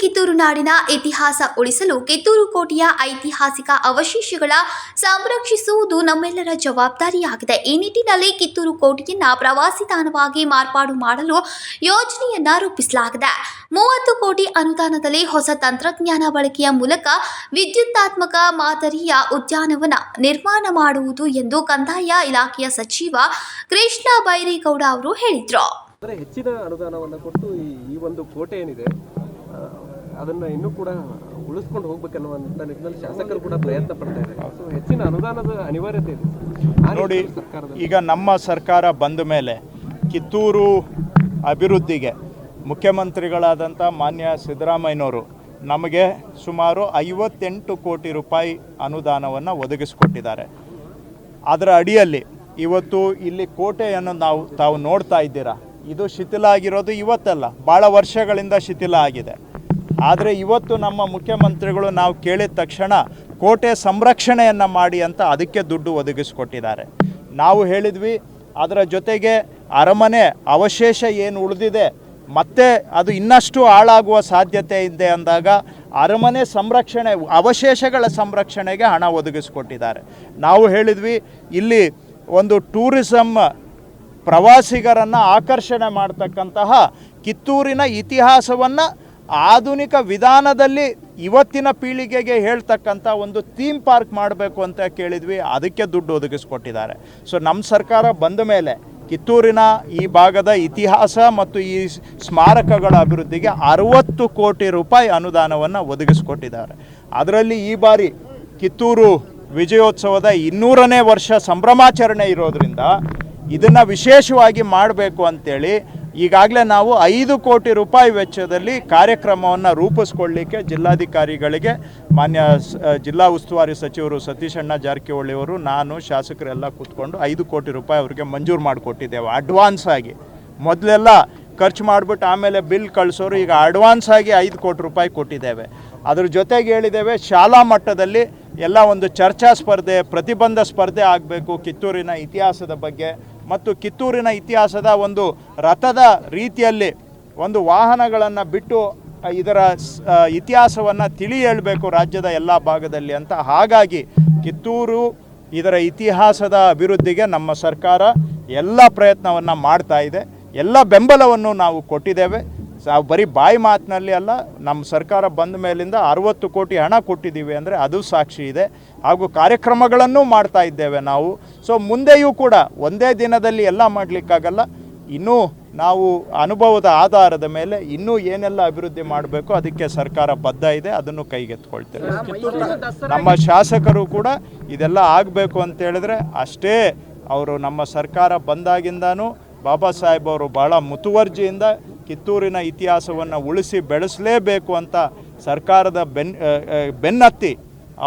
ಕಿತ್ತೂರು ನಾಡಿನ ಇತಿಹಾಸ ಉಳಿಸಲು ಕಿತ್ತೂರು ಕೋಟೆಯ ಐತಿಹಾಸಿಕ ಅವಶೇಷಗಳ ಸಂರಕ್ಷಿಸುವುದು ನಮ್ಮೆಲ್ಲರ ಜವಾಬ್ದಾರಿಯಾಗಿದೆ. ಈ ನಿಟ್ಟಿನಲ್ಲಿ ಕಿತ್ತೂರು ಕೋಟೆಯನ್ನ ಪ್ರವಾಸಿ ತಾಣವಾಗಿ ಮಾರ್ಪಾಡು ಮಾಡಲು ಯೋಜನೆಯನ್ನ ರೂಪಿಸಲಾಗಿದೆ. ಮೂವತ್ತು ಕೋಟಿ ಅನುದಾನದಲ್ಲಿ ಹೊಸ ತಂತ್ರಜ್ಞಾನ ಬಳಕೆಯ ಮೂಲಕ ವಿದ್ಯುತ್ತಾತ್ಮಕ ಮಾದರಿಯ ಉದ್ಯಾನವನ ನಿರ್ಮಾಣ ಮಾಡುವುದು ಎಂದು ಕಂದಾಯ ಇಲಾಖೆಯ ಸಚಿವ ಕೃಷ್ಣ ಬೈರೇಗೌಡ ಅವರು ಹೇಳಿದರು. ಅಂದರೆ ಹೆಚ್ಚಿನ ಅನುದಾನವನ್ನು ಕೊಟ್ಟು ಈ ಈ ಒಂದು ಕೋಟೆ ಏನಿದೆ ಅದನ್ನ ಇನ್ನೂ ಕೂಡ ಉಳಿಸ್ಕೊಂಡು ಹೋಗ್ಬೇಕನ್ನುವಂಥ ನಿಟ್ಟಿನಲ್ಲಿ ಶಾಸಕರು ಕೂಡ ಪ್ರಯತ್ನ ಪಡ್ತಾ ಇದ್ದಾರೆ. ಸೊ ಹೆಚ್ಚಿನ ಅನುದಾನದ ಅನಿವಾರ್ಯತೆ ಇದೆ. ನೋಡಿ ಈಗ ನಮ್ಮ ಸರ್ಕಾರ ಬಂದ ಮೇಲೆ ಕಿತ್ತೂರು ಅಭಿವೃದ್ಧಿಗೆ ಮುಖ್ಯಮಂತ್ರಿಗಳಾದಂಥ ಮಾನ್ಯ ಸಿದ್ದರಾಮಯ್ಯನವರು ನಮಗೆ ಸುಮಾರು ಐವತ್ತೆಂಟು ಕೋಟಿ ರೂಪಾಯಿ ಅನುದಾನವನ್ನು ಒದಗಿಸಿಕೊಟ್ಟಿದ್ದಾರೆ. ಅದರ ಅಡಿಯಲ್ಲಿ ಇವತ್ತು ಇಲ್ಲಿ ಕೋಟೆಯನ್ನು ನಾವು ತಾವು ನೋಡ್ತಾ ಇದ್ದೀರಾ? ಇದು ಶಿಥಿಲ ಆಗಿರೋದು ಇವತ್ತಲ್ಲ ಭಾಳ ವರ್ಷಗಳಿಂದ ಶಿಥಿಲ ಆಗಿದೆ. ಆದರೆ ಇವತ್ತು ನಮ್ಮ ಮುಖ್ಯಮಂತ್ರಿಗಳು ನಾವು ಕೇಳಿದ ತಕ್ಷಣ ಕೋಟೆ ಸಂರಕ್ಷಣೆಯನ್ನು ಮಾಡಿ ಅಂತ ಅದಕ್ಕೆ ದುಡ್ಡು ಒದಗಿಸಿಕೊಟ್ಟಿದ್ದಾರೆ. ನಾವು ಹೇಳಿದ್ವಿ, ಅದರ ಜೊತೆಗೆ ಅರಮನೆ ಅವಶೇಷ ಏನು ಉಳಿದಿದೆ, ಮತ್ತೆ ಅದು ಇನ್ನಷ್ಟು ಹಾಳಾಗುವ ಸಾಧ್ಯತೆ ಇದೆ ಅಂದಾಗ ಅರಮನೆ ಸಂರಕ್ಷಣೆ, ಅವಶೇಷಗಳ ಸಂರಕ್ಷಣೆಗೆ ಹಣ ಒದಗಿಸಿಕೊಟ್ಟಿದ್ದಾರೆ. ನಾವು ಹೇಳಿದ್ವಿ, ಇಲ್ಲಿ ಒಂದು ಟೂರಿಸಮ್ ಪ್ರವಾಸಿಗರನ್ನು ಆಕರ್ಷಣೆ ಮಾಡ್ತಕ್ಕಂತಹ ಕಿತ್ತೂರಿನ ಇತಿಹಾಸವನ್ನು ಆಧುನಿಕ ವಿಧಾನದಲ್ಲಿ ಇವತ್ತಿನ ಪೀಳಿಗೆಗೆ ಹೇಳ್ತಕ್ಕಂಥ ಒಂದು ಥೀಮ್ ಪಾರ್ಕ್ ಮಾಡಬೇಕು ಅಂತ ಕೇಳಿದ್ವಿ, ಅದಕ್ಕೆ ದುಡ್ಡು ಒದಗಿಸ್ಕೊಟ್ಟಿದ್ದಾರೆ. ಸೊ ನಮ್ಮ ಸರ್ಕಾರ ಬಂದ ಮೇಲೆ ಕಿತ್ತೂರಿನ ಈ ಭಾಗದ ಇತಿಹಾಸ ಮತ್ತು ಈ ಸ್ಮಾರಕಗಳ ಅಭಿವೃದ್ಧಿಗೆ ಅರವತ್ತು ಕೋಟಿ ರೂಪಾಯಿ ಅನುದಾನವನ್ನು ಒದಗಿಸ್ಕೊಟ್ಟಿದ್ದಾರೆ. ಅದರಲ್ಲಿ ಈ ಬಾರಿ ಕಿತ್ತೂರು ವಿಜಯೋತ್ಸವದ ಇನ್ನೂರನೇ ವರ್ಷ ಸಂಭ್ರಮಾಚರಣೆ ಇರೋದ್ರಿಂದ ಇದನ್ನು ವಿಶೇಷವಾಗಿ ಮಾಡಬೇಕು ಅಂತೇಳಿ ಈಗಾಗಲೇ ನಾವು ಐದು ಕೋಟಿ ರೂಪಾಯಿ ವೆಚ್ಚದಲ್ಲಿ ಕಾರ್ಯಕ್ರಮವನ್ನು ರೂಪಿಸ್ಕೊಳ್ಳಿಕ್ಕೆ ಜಿಲ್ಲಾಧಿಕಾರಿಗಳಿಗೆ ಮಾನ್ಯ ಜಿಲ್ಲಾ ಉಸ್ತುವಾರಿ ಸಚಿವರು ಸತೀಶಣ್ಣ ಜಾರಕಿಹೊಳಿ ಅವರು, ನಾನು, ಶಾಸಕರೆಲ್ಲ ಕೂತ್ಕೊಂಡು ಐದು ಕೋಟಿ ರೂಪಾಯಿ ಅವರಿಗೆ ಮಂಜೂರು ಮಾಡಿಕೊಟ್ಟಿದ್ದೇವೆ. ಅಡ್ವಾನ್ಸ್ ಆಗಿ. ಮೊದಲೆಲ್ಲ ಖರ್ಚು ಮಾಡಿಬಿಟ್ಟು ಆಮೇಲೆ ಬಿಲ್ ಕಳಿಸೋರು ಈಗ ಅಡ್ವಾನ್ಸ್ ಆಗಿ ಐದು ಕೋಟಿ ರೂಪಾಯಿ ಕೊಟ್ಟಿದ್ದೇವೆ. ಅದ್ರ ಜೊತೆಗೆ ಹೇಳಿದ್ದೇವೆ, ಶಾಲಾ ಮಟ್ಟದಲ್ಲಿ ಎಲ್ಲ ಒಂದು ಚರ್ಚಾ ಸ್ಪರ್ಧೆ, ಪ್ರತಿಬಂಧ ಸ್ಪರ್ಧೆ ಆಗಬೇಕು ಕಿತ್ತೂರಿನ ಇತಿಹಾಸದ ಬಗ್ಗೆ. ಮತ್ತು ಕಿತ್ತೂರಿನ ಇತಿಹಾಸದ ಒಂದು ರಥದ ರೀತಿಯಲ್ಲಿ ಒಂದು ವಾಹನಗಳನ್ನು ಬಿಟ್ಟು ಇದರ ಇತಿಹಾಸವನ್ನು ತಿಳಿ ಹೇಳಬೇಕು ರಾಜ್ಯದ ಎಲ್ಲ ಭಾಗದಲ್ಲಿ ಅಂತ. ಹಾಗಾಗಿ ಕಿತ್ತೂರು ಇದರ ಇತಿಹಾಸದ ಅಭಿವೃದ್ಧಿಗೆ ನಮ್ಮ ಸರ್ಕಾರ ಎಲ್ಲ ಪ್ರಯತ್ನವನ್ನು ಮಾಡ್ತಾ ಇದೆ. ಎಲ್ಲ ಬೆಂಬಲವನ್ನು ನಾವು ಕೊಟ್ಟಿದ್ದೇವೆ. ಬರೀ ಬಾಯಿ ಮಾತಿನಲ್ಲಿ ಅಲ್ಲ ನಮ್ಮ ಸರ್ಕಾರ ಬಂದ ಮೇಲಿಂದ ಅರುವತ್ತು ಕೋಟಿ ಹಣ ಕೊಟ್ಟಿದ್ದೀವಿ ಅಂದರೆ ಅದು ಸಾಕ್ಷಿ ಇದೆ. ಹಾಗೂ ಕಾರ್ಯಕ್ರಮಗಳನ್ನು ಮಾಡ್ತಾ ಇದ್ದೇವೆ ನಾವು. ಸೊ ಮುಂದೆಯೂ ಕೂಡ ಒಂದೇ ದಿನದಲ್ಲಿ ಎಲ್ಲ ಮಾಡಲಿಕ್ಕಾಗಲ್ಲ. ಇನ್ನೂ ನಾವು ಅನುಭವದ ಆಧಾರದ ಮೇಲೆ ಇನ್ನೂ ಏನೆಲ್ಲ ಅಭಿವೃದ್ಧಿ ಮಾಡಬೇಕು ಅದಕ್ಕೆ ಸರ್ಕಾರ ಬದ್ಧ ಇದೆ ಅದನ್ನು ಕೈಗೆತ್ಕೊಳ್ತೇವೆ ನಮ್ಮ ಶಾಸಕರು ಕೂಡ ಇದೆಲ್ಲ ಆಗಬೇಕು ಅಂತೇಳಿದ್ರೆ ಅಷ್ಟೇ ಅವರು ನಮ್ಮ ಸರ್ಕಾರ ಬಂದಾಗಿಂದನೂ ಬಾಬಾ ಸಾಹೇಬ್ ಅವರು ಭಾಳ ಮುತುವರ್ಜಿಯಿಂದ ಕಿತ್ತೂರಿನ ಇತಿಹಾಸವನ್ನು ಉಳಿಸಿ ಬೆಳೆಸಲೇಬೇಕು ಅಂತ ಸರ್ಕಾರದ ಬೆನ್ ಬೆನ್ನತ್ತಿ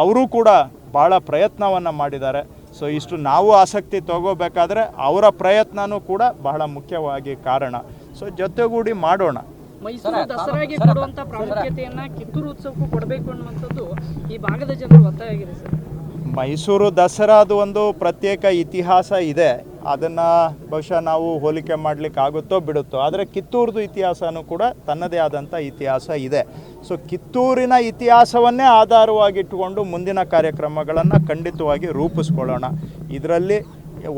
ಅವರು ಕೂಡ ಭಾಳ ಪ್ರಯತ್ನವನ್ನು ಮಾಡಿದ್ದಾರೆ. ಸೊ ಇಷ್ಟು ನಾವು ಆಸಕ್ತಿ ತಗೋಬೇಕಾದ್ರೆ ಅವರ ಪ್ರಯತ್ನನೂ ಕೂಡ ಬಹಳ ಮುಖ್ಯವಾಗಿ ಕಾರಣ. ಸೊ ಜೊತೆಗೂಡಿ ಮಾಡೋಣ. ಮೈಸೂರು ದಸರಾಗೆ ಕೊಡುವಂತ ಪ್ರಾಮುಖ್ಯತೆಯನ್ನ ಕಿತ್ತೂರು ಉತ್ಸವಕ್ಕೂ ಕೊಡಬೇಕು ಅನ್ನುವಂಥದ್ದು ಈ ಭಾಗದ ಜನರು ಒತ್ತಾಯ ಆಗಿದೆ ಸರ್. ಮೈಸೂರು ದಸರಾದು ಒಂದು ಪ್ರತ್ಯೇಕ ಇತಿಹಾಸ ಇದೆ. ಅದನ್ನು ಬಹುಶಃ ನಾವು ಹೋಲಿಕೆ ಮಾಡಲಿಕ್ಕೆ ಆಗುತ್ತೋ ಬಿಡುತ್ತೋ, ಆದರೆ ಕಿತ್ತೂರ್ದು ಇತಿಹಾಸನೂ ಕೂಡ ತನ್ನದೇ ಆದಂಥ ಇತಿಹಾಸ ಇದೆ. ಸೊ ಕಿತ್ತೂರಿನ ಇತಿಹಾಸವನ್ನೇ ಆಧಾರವಾಗಿಟ್ಟುಕೊಂಡು ಮುಂದಿನ ಕಾರ್ಯಕ್ರಮಗಳನ್ನು ಖಂಡಿತವಾಗಿ ರೂಪಿಸ್ಕೊಳ್ಳೋಣ. ಇದರಲ್ಲಿ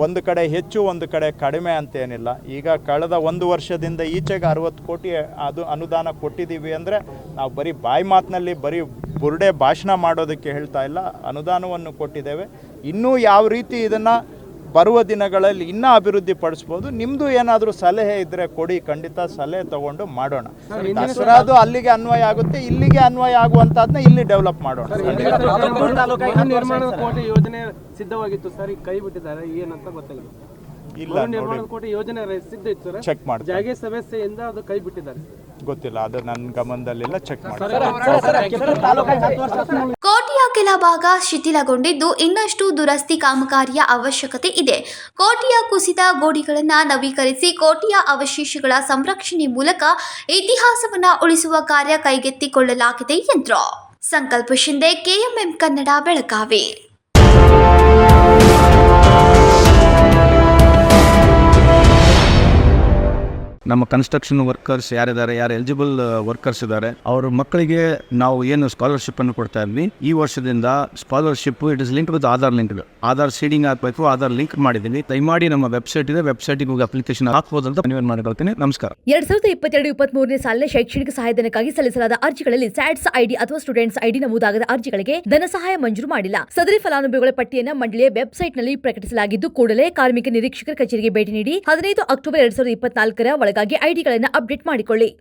ಒಂದು ಕಡೆ ಹೆಚ್ಚು, ಒಂದು ಕಡೆ ಕಡಿಮೆ ಅಂತೇನಿಲ್ಲ. ಈಗ ಕಳೆದ ಒಂದು ವರ್ಷದಿಂದ ಈಚೆಗೆ ಅರವತ್ತು ಕೋಟಿ ಅದು ಅನುದಾನ ಕೊಟ್ಟಿದ್ದೀವಿ ಅಂದರೆ ನಾವು ಬರೀ ಬಾಯಿ ಮಾತಿನಲ್ಲಿ ಬರೀ ಬುರುಡೆ ಭಾಷಣ ಮಾಡೋದಕ್ಕೆ ಹೇಳ್ತಾ ಇಲ್ಲ. ಅನುದಾನವನ್ನು ಕೊಟ್ಟಿದ್ದೇವೆ. ಇನ್ನೂ ಯಾವ ರೀತಿ ಇದನ್ನು ಬರುವ ದಿನಗಳಲ್ಲಿ ಇನ್ನೂ ಅಭಿವೃದ್ಧಿ ಪಡಿಸ್ಬೋದು. ನಿಮ್ಮದು ಏನಾದರೂ ಸಲಹೆ ಇದ್ದರೆ ಕೊಡಿ ಖಂಡಿತ ಸಲಹೆ ತಗೊಂಡು ಮಾಡೋಣ. ದಸರಾದು ಅಲ್ಲಿಗೆ ಅನ್ವಯ ಆಗುತ್ತೆ ಇಲ್ಲಿಗೆ ಅನ್ವಯ ಆಗುವಂಥದ್ದನ್ನ ಇಲ್ಲಿ ಡೆವಲಪ್ ಮಾಡೋಣ. ಭವನ ನಿರ್ಮಾಣದ ಕೋಟೆ ಯೋಜನೆ ಸಿದ್ಧವಾಗಿತ್ತು ಸರ್ ಕೈ ಬಿಟ್ಟಿದ್ದಾರೆ ಏನಂತ ಗೊತ್ತಾಗಿಲ್ಲ ಇಲ್ಲ ನಿರ್ಮಾಣ ಕೋಟೆ ಯೋಜನೆ ಸಿದ್ಧ ಇತ್ತು ಸರ್. ಚೆಕ್ ಮಾಡಿ ಜಾಗೆ ಸಮಸ್ಯೆಯಿಂದ ಅದು ಕೈ ಬಿಟ್ಟಿದ್ದಾರೆ. ಗೊತ್ತಿಲ್ಲ ಅದು ನನ್ನ ಗಮನದಲ್ಲಿಲ್ಲ ಚೆಕ್ ಮಾಡಿ ಕೋಟೆಯ ಕೆಲ ಭಾಗ ಶಿಥಿಲಗೊಂಡಿದ್ದು ಇನ್ನಷ್ಟು ದುರಸ್ತಿ ಕಾಮಗಾರಿಯ ಅವಶ್ಯಕತೆ ಇದೆ. ಕೋಟೆಯ ಕುಸಿದ ಗೋಡಿಗಳನ್ನು ನವೀಕರಿಸಿ ಕೋಟೆಯ ಅವಶೇಷಗಳ ಸಂರಕ್ಷಣೆ ಮೂಲಕ ಇತಿಹಾಸವನ್ನ ಉಳಿಸುವ ಕಾರ್ಯ ಕೈಗೆತ್ತಿಕೊಳ್ಳಲಾಗಿದೆ ಎಂದರು ಸಂಕಲ್ಪ ಶಿಂದೆ ಕೆಎಂಎಂ ಕನ್ನಡ ಬೆಳಗಾವಿ. ನಮ್ಮ ಕನ್ಸ್ಟ್ರಕ್ಷನ್ ವರ್ಕರ್ಸ್ ಯಾರಿದ್ದಾರೆ, ಯಾರು ಎಲಿಜಿಬಲ್ ವರ್ಕರ್ಸ್ ಇದ್ದಾರೆ, ಅವ್ರ ಮಕ್ಕಳಿಗೆ ನಾವು ಏನು ಸ್ಕಾಲರ್ಶಿಪ್ ಅನ್ನು ಕೊಡ್ತಾ ಇದ್ವಿ. ಈ ವರ್ಷದಿಂದ scholarship it is link with Aadhaar link Aadhaar seeding ಹಾಕಬೇಕು ಆಧಾರ್ ಲಿಂಕ್ ಮಾಡಿದ್ದೀನಿ. ದಯಮಾಡಿ ನಮ್ಮ ವೆಬ್ಸೈಟ್ ಇದೆ ವೆಬ್ಸೈಟ್ಗೆ ಹೋಗಿ ಅಪ್ಲಿಕೇಶನ್ ಹಾಕಬಹುದು ಅಂತ ಮನವಿ ನಮಸ್ಕಾರ. ಎರಡ್ ಸಾವಿರದ ಇಪ್ಪತ್ತೆರಡು ಇಪ್ಪತ್ತ್ ಮೂರನೇ ಸಾಲಿನ ಶೈಕ್ಷಣಿಕ ಸಹಾಯಧನಕ್ಕಾಗಿ ಸಲ್ಲಿಸಲಾದ ಅರ್ಜಿಗಳಲ್ಲಿ ಸ್ಯಾಟ್ಸ್ ಐಡಿ ಅಥವಾ ಸ್ಟೂಡೆಂಟ್ಸ್ ಐಡಿ ನಮೂದಾಗದ ಅರ್ಜಿಗಳಿಗೆ ಧನ ಸಹಾಯ ಮಂಜೂರು ಮಾಡಿಲ್ಲ. ಸದರಿ ಫಲಾನುಭವಿಗಳ ಪಟ್ಟಿಯನ್ನು ಮಂಡಳಿಯ ವೆಬ್ಸೈಟ್ನಲ್ಲಿ ಪ್ರಕಟಿಸಲಾಗಿದ್ದು, ಕೂಡಲೇ ಕಾರ್ಮಿಕ ನಿರೀಕ್ಷಕರ ಕಚೇರಿಗೆ ಭೇಟಿ ನೀಡಿ, ಹದಿನೈದು ಅಕ್ಟೋಬರ್ ಎರಡ್ ಸಾವಿರದ ಇಪ್ಪತ್ನಾಲ್ಕರ ಒಳಗಾಗಿ ಐಡಿಗಳನ್ನು ಅಪ್ಡೇಟ್ ಮಾಡಿಕೊಳ್ಳಿ.